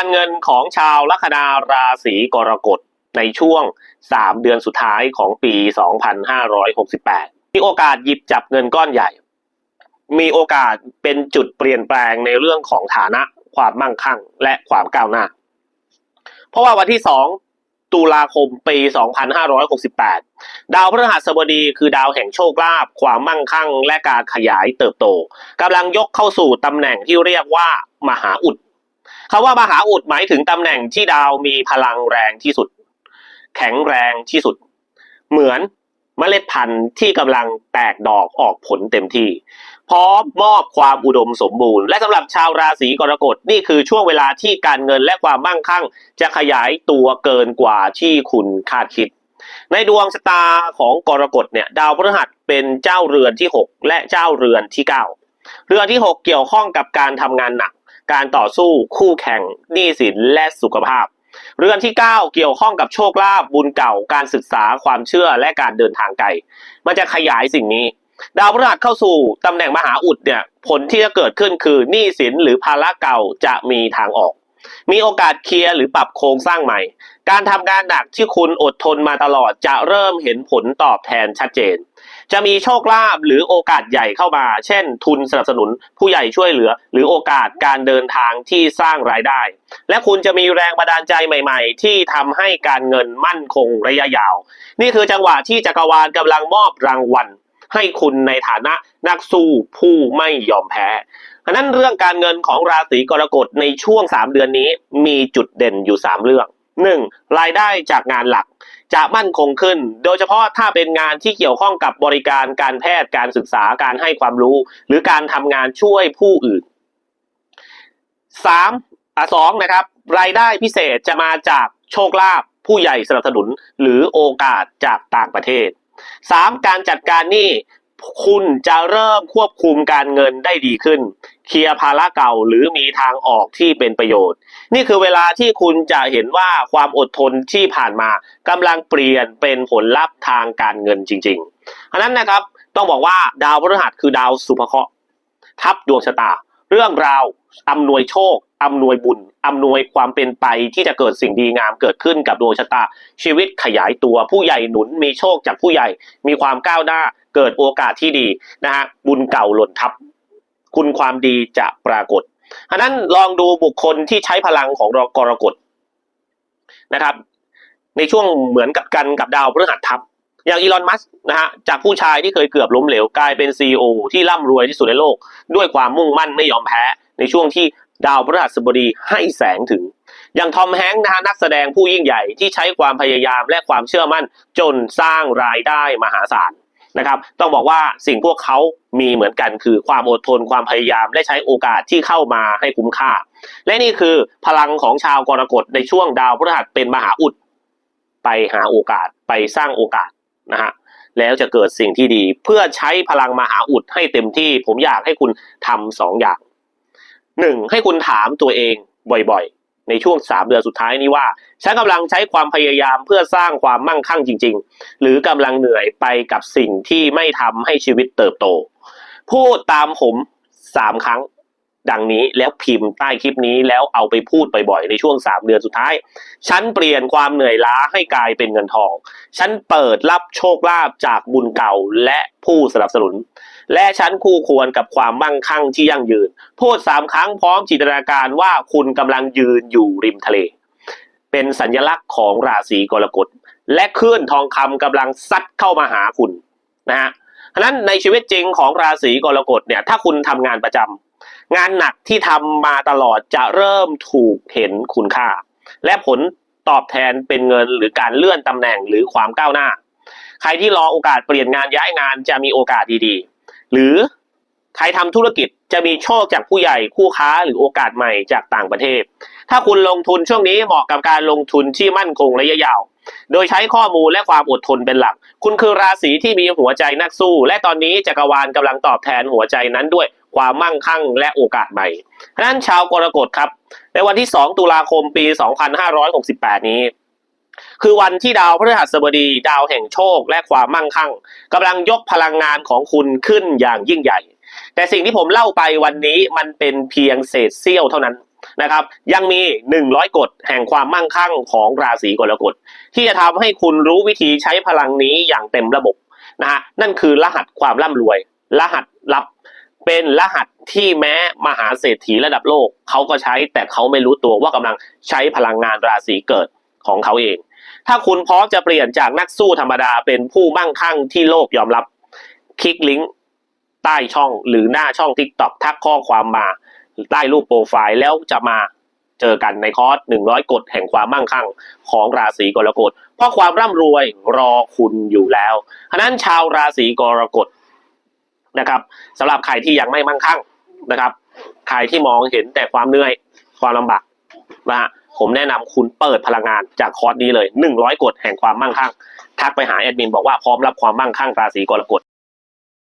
การเงินของชาวลัคนาราศีกรกฎในช่วง 3 เดือนสุดท้ายของปี 2568 มีโอกาสหยิบจับเงินก้อนใหญ่ มีโอกาสเป็นจุดเปลี่ยนแปลงในเรื่องของฐานะความมั่งคั่งและความก้าวหน้า เพราะว่าวันที่ 2 ตุลาคมปี 2568 ดาวพฤหัสบดีคือดาวแห่งโชคลาภความมั่งคั่ง และการขยายเติบโตกำลังยกเข้าสู่ตำแหน่งที่เรียกว่ามหาอุด คำว่ามหาอุดหมายถึงตำแหน่งที่ดาวมีพลังแรงที่สุด แข็งแรงที่สุด เหมือนเมล็ดพันธุ์ที่กำลังแตกดอกออกผลเต็มที่ พร้อมมอบความอุดมสมบูรณ์ และสำหรับชาวราศีกรกฎนี่คือช่วงเวลาที่การเงินและความมั่งคั่ง จะขยายตัวเกินกว่าที่คุณคาดคิด ในดวงชะตาของกรกฎเนี่ยดาวพฤหัสเป็นเจ้าเรือนที่ 6 และเจ้าเรือนที่ 9 เรือนที่ 6 เกี่ยวข้องกับการทำงานหนัก การต่อสู้คู่แข่งหนี้สินและสุขภาพ เรือนที่ 9 เกี่ยวข้องกับโชคลาภบุญเก่าการศึกษาความเชื่อและการเดินทางไกลมันจะขยายสิ่งนี้ ดาวพฤหัสเข้าสู่ตำแหน่งมหาอุดเนี่ยผลที่จะเกิดขึ้นคือหนี้สินหรือภาระเก่าจะมีทางออก มีโอกาสเคลียร์หรือปรับโครงสร้างใหม่ การทำงานหนักที่คุณอดทนมาตลอดจะเริ่มเห็นผลตอบแทนชัดเจน จะมีโชคลาภหรือโอกาสใหญ่เข้ามา เช่น ทุนสนับสนุนผู้ใหญ่ช่วยเหลือ หรือโอกาสการเดินทางที่สร้างรายได้ และคุณจะมีแรงบันดาลใจใหม่ๆ ที่ทำให้การเงินมั่นคงระยะยาว นี่คือจังหวะที่จักรวาลกำลังมอบรางวัลให้คุณในฐานะนักสู้ผู้ไม่ยอมแพ้ ดังนั้นเรื่องการเงินของราศีกรกฎในช่วง 3 เดือนนี้มีจุดเด่นอยู่ 3 เรื่อง 1. รายได้จากงานหลักจะมั่นคงขึ้น โดยเฉพาะถ้าเป็นงานที่เกี่ยวข้องกับบริการการแพทย์การศึกษาการให้ความรู้ หรือการทำงานช่วยผู้อื่น 3. อะสองนะครับ รายได้พิเศษจะมาจากโชคลาภผู้ใหญ่สนับสนุน หรือโอกาสจากต่างประเทศ 3. การจัดการหนี้ คุณจะเริ่มควบคุมการเงินได้ดีขึ้น เคลียร์ภาระเก่าหรือมีทางออกที่เป็นประโยชน์ นี่คือเวลาที่คุณจะเห็นว่าความอดทนที่ผ่านมากำลังเปลี่ยนเป็นผลลัพธ์ทางการเงินจริงๆอันนั้นนะครับต้องบอกว่าดาวพฤหัสคือดาวสุภเคราะห์ทับดวงชะตา เรื่องราวอำนวยโชคอำนวยบุญอำนวยความเป็นไปที่จะเกิดสิ่งดีงามเกิดขึ้นกับดวงชะตา ชีวิตขยายตัวผู้ใหญ่หนุนมีโชคจากผู้ใหญ่ มีความก้าวหน้า เกิดโอกาสที่ดีนะฮะบุญเก่าหล่นทับ คุณความดีจะปรากฏอันนั้นลองดูบุคคลที่ใช้พลังของกรกฎนะครับ ในช่วงเหมือนกับกันกับดาวพฤหัสทับอย่างอีลอนมัสนะฮะจากผู้ชายที่เคยเกือบล้มเหลวกลายเป็นซีอที่ร่ำรวยที่สุดในโลก ด้วยความมุ่งมั่นไม่ยอมแพ้ ในช่วงที่ดาวพฤหัสบดีให้แสงถึง อย่างทอมแฮงค์นะฮะนักแสดงผู้ยิ่งใหญ่ที่ใช้ความพยายามและความเชื่อมั่นจนสร้างรายได้มหาศาล นะครับ ต้องบอกว่าสิ่งพวกเขามีเหมือนกันคือความอดทนความพยายามและใช้โอกาสที่เข้ามาให้คุ้มค่า และนี่คือพลังของชาวกรกฎในช่วงดาวพฤหัสเป็นมหาอุด ไปหาโอกาสไปสร้างโอกาสนะฮะแล้วจะเกิดสิ่งที่ดีเพื่อใช้พลังมหาอุดให้เต็มที่ผมอยากให้คุณทำสองอย่างหนึ่งให้คุณถามตัวเองบ่อยๆ ในช่วงสามเดือนสุดท้ายนี้ว่าฉันกำลังใช้ความพยายามเพื่อสร้างความมั่งคั่งจริง ๆ หรือกำลังเหนื่อยไปกับสิ่งที่ไม่ทำให้ชีวิตเติบโต พูดตามผมสามครั้ง ดังนี้แล้วพิมพ์ใต้คลิปนี้แล้วเอาไปพูดบ่อยๆในช่วงสามเดือนสุดท้าย ฉันเปลี่ยนความเหนื่อยล้าให้กลายเป็นเงินทอง ฉันเปิดรับโชคลาภจากบุญเก่าและผู้สนับสนุน และฉันคู่ควรกับความมั่งคั่งที่ยั่งยืน พูดสามครั้งพร้อมจินตนาการว่าคุณกำลังยืนอยู่ริมทะเล เป็นสัญลักษณ์ของราศีกรกฎ และคลื่นทองคำกำลังซัดเข้ามาหาคุณนะฮะฉะนั้นในชีวิตจริงของราศีกรกฎเนี่ยถ้าคุณทำงานประจำ งานหนักที่ทำมาตลอดจะเริ่มถูกเห็นคุณค่า และผลตอบแทนเป็นเงินหรือการเลื่อนตำแหน่งหรือความก้าวหน้า ใครที่รอโอกาสเปลี่ยนงานย้ายงานจะมีโอกาสดีๆ หรือใครทำธุรกิจจะมีโชคจากผู้ใหญ่คู่ค้าหรือโอกาสใหม่จากต่างประเทศ ถ้าคุณลงทุนช่วงนี้เหมาะกับการลงทุนที่มั่นคงระยะยาว โดยใช้ข้อมูลและความอดทนเป็นหลัก คุณคือราศีที่มีหัวใจนักสู้ และตอนนี้จักรวาลกำลังตอบแทนหัวใจนั้นด้วย ความมั่งคั่งและโอกาสใหม่ฉะนั้นชาวกรกฎครับ ในวันที่ 2 ตุลาคมปี 2568 นี้ คือวันที่ดาวพฤหัสบดี ดาวแห่งโชคและความมั่งคั่งกำลังยกพลังงานของคุณขึ้นอย่างยิ่งใหญ่ แต่สิ่งที่ผมเล่าไปวันนี้มันเป็นเพียงเศษเสี้ยวเท่านั้นนะครับยังมี 100 กฎแห่งความมั่งคั่งของราศีกรกฎที่จะทำให้คุณรู้วิธีใช้พลังนี้อย่างเต็มระบบนะฮะนั่นคือรหัสความร่ำรวย รหัส เป็นรหัสที่แม้มหาเศรษฐีระดับโลกเขาก็ใช้แต่เขาไม่รู้ตัวว่ากำลังใช้พลังงานราศีเกิดของเขาเอง ถ้าคุณพร้อมจะเปลี่ยนจากนักสู้ธรรมดาเป็นผู้มั่งคั่งที่โลกยอมรับ คลิกลิงก์ใต้ช่องหรือหน้าช่อง TikTok ทักข้อความมาใต้รูปโปรไฟล์แล้วจะมาเจอกันในคอร์ส 100 กฎแห่งความมั่งคั่งของราศีกรกฎ เพราะความร่ำรวยรอคุณอยู่แล้วฉะนั้นชาวราศีกรกฎ นะครับสำหรับใครที่ยังไม่มั่งคั่งนะครับใครที่มองเห็นแต่ความเหนื่อยความลำบากนะฮะผมแนะนำคุณเปิดพลังงานจากคอร์สนี้เลย 100 กฎแห่งความมั่งคั่งทักไปหาแอดมินบอกว่าพร้อมรับความมั่งคั่งราศีกรกฎ